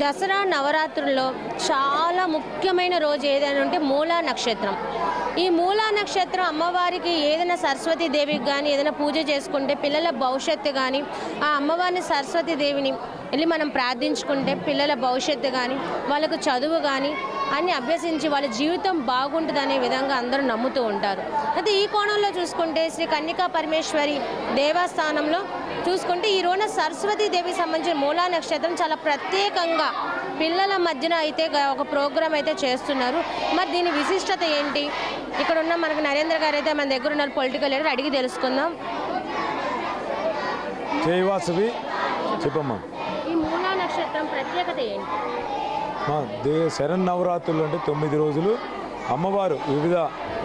దసరా నవరాత్రుల్లో చాలా ముఖ్యమైన రోజు ఏదైనా ఉంటే మూలా నక్షత్రం. ఈ మూలా నక్షత్రం అమ్మవారికి ఏదైనా సరస్వతి దేవికి కానీ ఏదైనా పూజ చేసుకుంటే పిల్లల భవిష్యత్తు కానీ ఆ అమ్మవారిని సరస్వతి దేవిని వెళ్ళి మనం ప్రార్థించుకుంటే పిల్లల భవిష్యత్తు కానీ వాళ్ళకు చదువు కానీ అన్ని అభ్యసించి వాళ్ళ జీవితం బాగుంటుందనే విధంగా అందరూ నమ్ముతూ ఉంటారు. అయితే ఈ కోణంలో చూసుకుంటే శ్రీ కన్నికా పరమేశ్వరి దేవస్థానంలో చూసుకుంటే ఈ రోజున సరస్వతి దేవికి సంబంధించిన మూలా నక్షత్రం చాలా ప్రత్యేకంగా పిల్లల మధ్యన అయితే ఒక ప్రోగ్రామ్ అయితే చేస్తున్నారు. మరి దీని విశిష్టత ఏంటి? ఇక్కడ ఉన్న మనకు నరేంద్ర గారు అయితే మన దగ్గర ఉన్నారు పొలిటికల్ లీడర్ అడిగి తెలుసుకుందాం. జయవాసవి చెప్పమ్మా. ఈ మూలా నక్షత్రం ప్రత్యేకత ఏంటి? దే శరన్నవరాత్రులు అంటే తొమ్మిది రోజులు అమ్మవారు వివిధ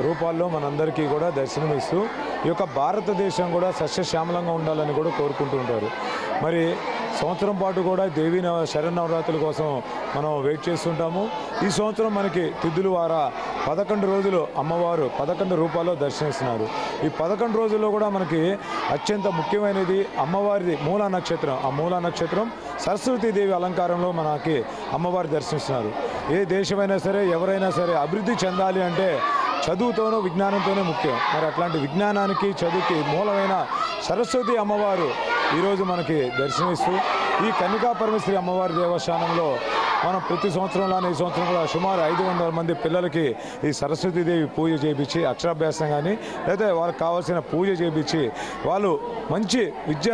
రూపాల్లో మనందరికీ కూడా దర్శనమిస్తూ ఈ యొక్క భారతదేశం కూడా సస్యశ్యామలంగా ఉండాలని కూడా కోరుకుంటూ ఉంటారు మరి సంవత్సరం పాటు కూడా దేవీ శరణ్ శరన్నవరాత్రుల కోసం మనం వెయిట్ చేస్తుంటాము. ఈ సంవత్సరం మనకి తిద్దుల వార పదకొండు రోజులు అమ్మవారు పదకొండు రూపాల్లో దర్శనిస్తున్నారు ఈ పదకొండు రోజుల్లో కూడా మనకి అత్యంత ముఖ్యమైనది అమ్మవారిది మూలా నక్షత్రం. ఆ మూలా నక్షత్రం సరస్వతీదేవి అలంకారంలో మనకి అమ్మవారి దర్శిస్తున్నారు ఏ దేశమైనా సరే ఎవరైనా సరే అభివృద్ధి చెందాలి అంటే చదువుతోనూ విజ్ఞానంతోనే ముఖ్యం. మరి అట్లాంటి విజ్ఞానానికి చదువుకి మూలమైన సరస్వతి అమ్మవారు ఈరోజు మనకి దర్శనమిస్తూ ఈ కన్నికా పరమేశ్వరి అమ్మవారి దేవస్థానంలో మనం ప్రతి సంవత్సరంలోనే ఈ సంవత్సరం కూడా సుమారు ఐదు వందల మంది పిల్లలకి ఈ సరస్వతీదేవి పూజ చేయించి అక్షరాభ్యాసం కానీ లేదా వాళ్ళకి కావాల్సిన పూజ చేయించి వాళ్ళు మంచి విద్య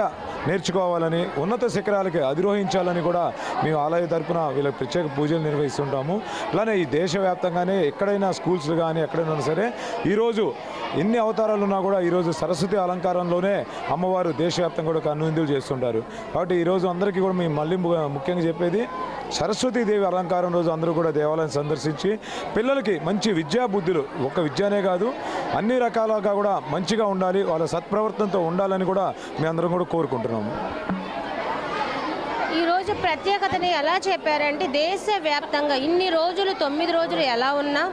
నేర్చుకోవాలని ఉన్నత శిఖరాలకి అధిరోహించాలని కూడా మేము ఆలయ తరపున వీళ్ళకి ప్రత్యేక పూజలు నిర్వహిస్తుంటాము. అలానే ఈ దేశవ్యాప్తంగానే ఎక్కడైనా స్కూల్స్ కానీ ఎక్కడైనా సరే ఈరోజు ఎన్ని అవతారాలు ఉన్నా కూడా ఈరోజు సరస్వతి అలంకారంలోనే అమ్మవారు దేశవ్యాప్తంగా కూడా కన్నుందులు చేస్తుంటారు. కాబట్టి ఈరోజు అందరికీ కూడా మేము మళ్ళీ ముఖ్యంగా చెప్పేది సరస్వతీదేవి అలంకారం రోజు అందరూ కూడా దేవాలయం సందర్శించి పిల్లలకి మంచి విద్యా బుద్ధులు ఒక విద్యనే కాదు అన్ని రకాలుగా కూడా మంచిగా ఉండాలి వాళ్ళ సత్ప్రవర్తనతో ఉండాలని కూడా మేము అందరం కూడా కోరుకుంటున్నాము. ఈరోజు ప్రత్యేకతని ఎలా చెప్పారంటే దేశవ్యాప్తంగా ఇన్ని రోజులు తొమ్మిది రోజులు ఎలా ఉన్నా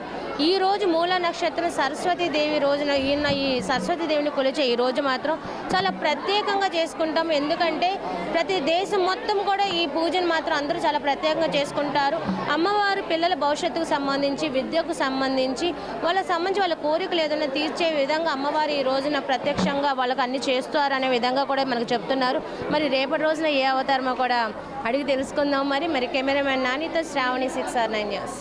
ఈ రోజు మూల నక్షత్రం సరస్వతి దేవి రోజున ఈయన ఈ సరస్వతి దేవిని కొలిచే ఈ రోజు మాత్రం చాలా ప్రత్యేకంగా చేసుకుంటాం. ఎందుకంటే ప్రతి దేశం మొత్తం కూడా ఈ పూజను మాత్రం అందరూ చాలా ప్రత్యేకంగా చేసుకుంటారు. అమ్మవారు పిల్లల భవిష్యత్తుకు సంబంధించి విద్యకు సంబంధించి వాళ్ళకి సంబంధించి వాళ్ళ కోరికలు ఏదైనా తీర్చే విధంగా అమ్మవారు ఈ రోజున ప్రత్యక్షంగా వాళ్ళకి అన్ని చేస్తారనే అనే విధంగా కూడా మనకు చెప్తున్నారు. మరి రేపటి రోజున ఏ అవతారమో కూడా అడిగి తెలుసుకుందాం. మరి మరి cameraman నానితో Shravani six R nine news.